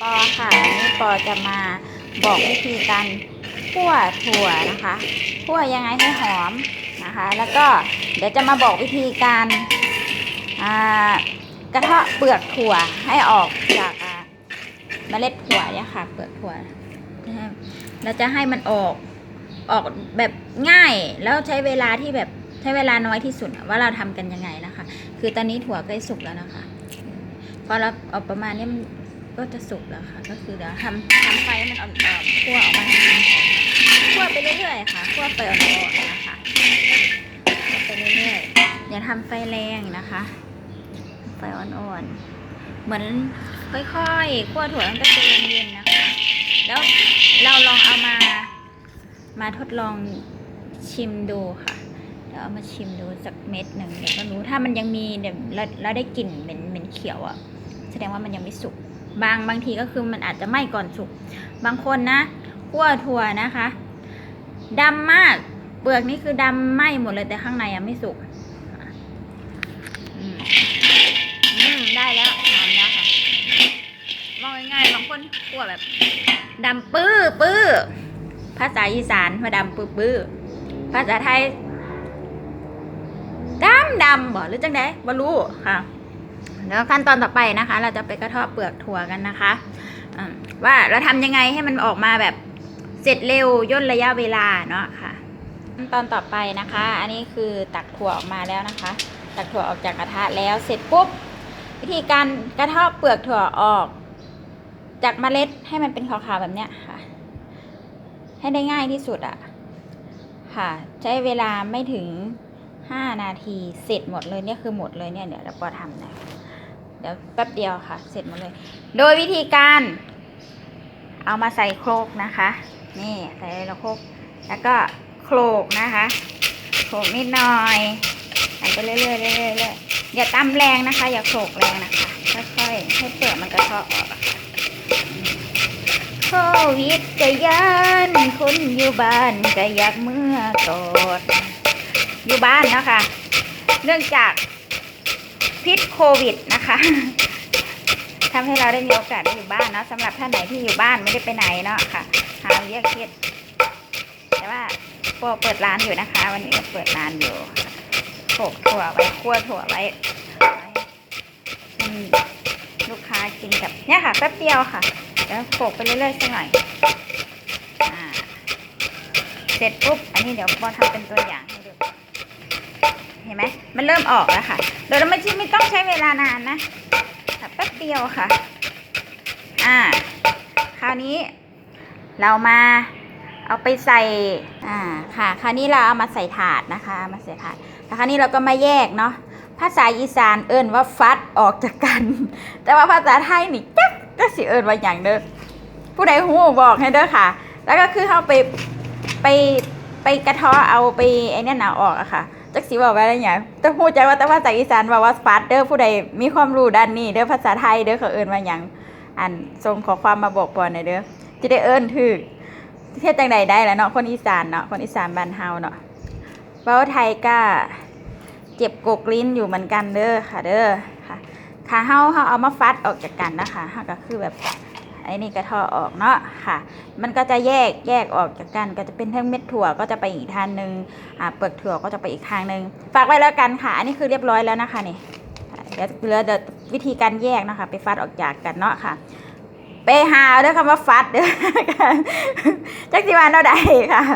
ปอค่ะวันนี้ปอจะมาบอกวิธีการคั่วถั่วนะคะคั่วยังไงให้หอมนะคะ แล้วก็เดี๋ยวจะมาบอกวิธีการกระเทาะเปลือกถั่วให้ออกจากเมล็ดถั่วเนี่ยค่ะ เปลือกถั่วนะเราจะให้มันออกออกแบบง่ายแล้วใช้เวลาที่แบบใช้เวลาน้อยที่สุดว่าเราทำกันยังไงนะคะ คือตอนนี้ถั่วใกล้สุกแล้วนะคะ พอเราเอาประมาณนี้มัน ก็จะสุกแล้วค่ะ ก็คือเดี๋ยวทำทำไฟให้มันอ่อนๆคั่วออกมาให้มันหอมคั่วไปเรื่อยๆค่ะคั่วไปอ่อนๆนะคะคั่วไปเรื่อยๆอย่าทำไฟแรงนะคะ ไฟอ่อนๆ เหมือนค่อยๆคั่วถั่วตั้งแต่เย็นๆนะคะ แล้วเราลองเอามา มาทดลองชิมดูค่ะเดี๋ยวเอามาชิมดูสักเม็ดหนึ่งเดี๋ยวก็รู้ถ้ามันยังมีเดี๋ยวเราได้กลิ่นเหม็นเหม็นเขียวอะ่ะแสดงว่ามันยังไม่สุก บางบางทีก็คือมันอาจจะไหม้ก่อนสุก บางคนนะคั่วถั่วนะคะดำมาก เปลือกนี่คือดำไหม้หมดเลยแต่ข้างในยังไม่สุกอืมอืมได้แล้วหอมแล้วค่ะมองง่ายๆบางคนคั่วแบบดำปื้อปื้อภาษาอีสานว่าดำปื้อปื้อภาษาไทยดำดำบ่หรือจังไดบ่รู้ค่ะ แล้วขั้นตอนต่อไปนะคะ เราจะไปกระทาะเปลือกถั่วกันนะคะว่าเราทำยังไงให้มันออกมาแบบเสร็จเร็วย่นระยะเวลาเนาะค่ะขั้นตอนต่อไปนะคะ อันนี้คือตักถั่วออกมาแล้วนะคะ ตักถั่วออกจากกระทะแล้วเสร็จปุ๊บวิธีการกระทาะเปลือกถั่วออก จากเมล็ดให้มันเป็นขาวๆแบบเนี้ยค่ะ ให้ได้ง่ายที่สุดอะค่ะ ใช้เวลาไม่ถึงห้านาทีเสร็จหมดเลยเนี่ยคือหมดเลยเนี่ยเดี๋ยวเราปอทำนะ เดี๋ยวแป๊บเดียวค่ะ เสร็จหมดเลย โดยวิธีการ เอามาใส่โครกนะคะ นี่ใส่ในโครกแล้วก็โครกนะคะโครกนิดหน่อยใส่ไปเรื่อยๆเรื่อยๆเรื่อยๆอย่าตำแรงนะคะ อย่าโครกแรงนะคะค่อยๆให้เปลือกมันกระเทาะออกโควิดจะยันคนอยู่บ้านก็อยากเมื่อกอดอยู่บ้านนะคะเนื่องจาก พิษโควิดนะคะทำให้เราได้มีโอกาสได้อยู่บ้านเนาะสำหรับท่านไหนที่อยู่บ้านไม่ได้ไปไหนเนาะค่ะหาเรียกเครียดแต่ว่าโปเปิดร้านอยู่นะคะ วันนี้ก็เปิดร้านอยู่โขกถั่วไว้คั่วถั่วไว้ให้ลูกค้ากินกับเนี่ยค่ะแป๊บเดียวค่ะแล้วโขกไปเรื่อยๆสักหน่อยอเสร็จปุ๊บอันนี้เดี๋ยวปอทำเป็นตัวอย่าง เห็นไหมมันเริ่มออกแล้วค่ะโดยเราไม่ไม่ต้องใช้เวลานานนะค่แป๊บเดียวค่ะ อ่า คราวนี้เรามาเอาไปใส่ อ่า ค่ะ คราวนี้เราเอามาใส่ถาดนะคะามาใส่ถาดแล้วคราวนี้เราก็มาแยกเนาะ ภาษาอีสานเอิ้นว่าฟัดออกจากกัน แต่ว่าภาษาไทยนี่จักก็สิเอิ้นว่าอย่างเด้อ ผู้ใดหูบอกให้เด้อค่ะ แล้วก็คือเอาไปไปไปกระทาะเอาไปไอ้เนี่ยหนาออกอะค่ะ จักสิบอกว่าอะไรอย่างแต่พูดใจว่าแต่ว่าจากอีสานว่าว่าฟาดเด้อผู้ใดมีความรู้ด้านนี้เด้อภาษาไทยเด้อเขาเอิ้นว่าหยังอันส่งขอความมาบอกปอนหน่อยเด้อจะได้เอิ้นถูกเทศจังใดได้แล้วเนาะคนอีสานเนาะคนอีสานบ้านเฮาเนาะเว้าไทยก็เจ็บกกลิ้นอยู่เหมือนกันเด้อค่ะเด้อค่ะค่ะเฮาเฮาเอามาฟัดออกจากกันนะคะเฮาก็คือแบบ ไอ้นี่กระเทาะออกเนาะค่ะ มันก็จะแยกแยกออกจากกัน ก็จะเป็นทั้งเม็ดถั่วก็จะไปอีกทางหนึ่งอ่าเปลือกถั่วก็จะไปอีกทางหนึ่งฝากไว้แล้วกันค่ะ อันนี้คือเรียบร้อยแล้วนะคะนี่เดี๋ยวเหลือเดี๋ยววิธีการแยกนะคะ ไปฟัดออกจากกันเนาะค่ะไปหาด้อคำว่าฟัดเด้อจักสิวานเราใดค่ะ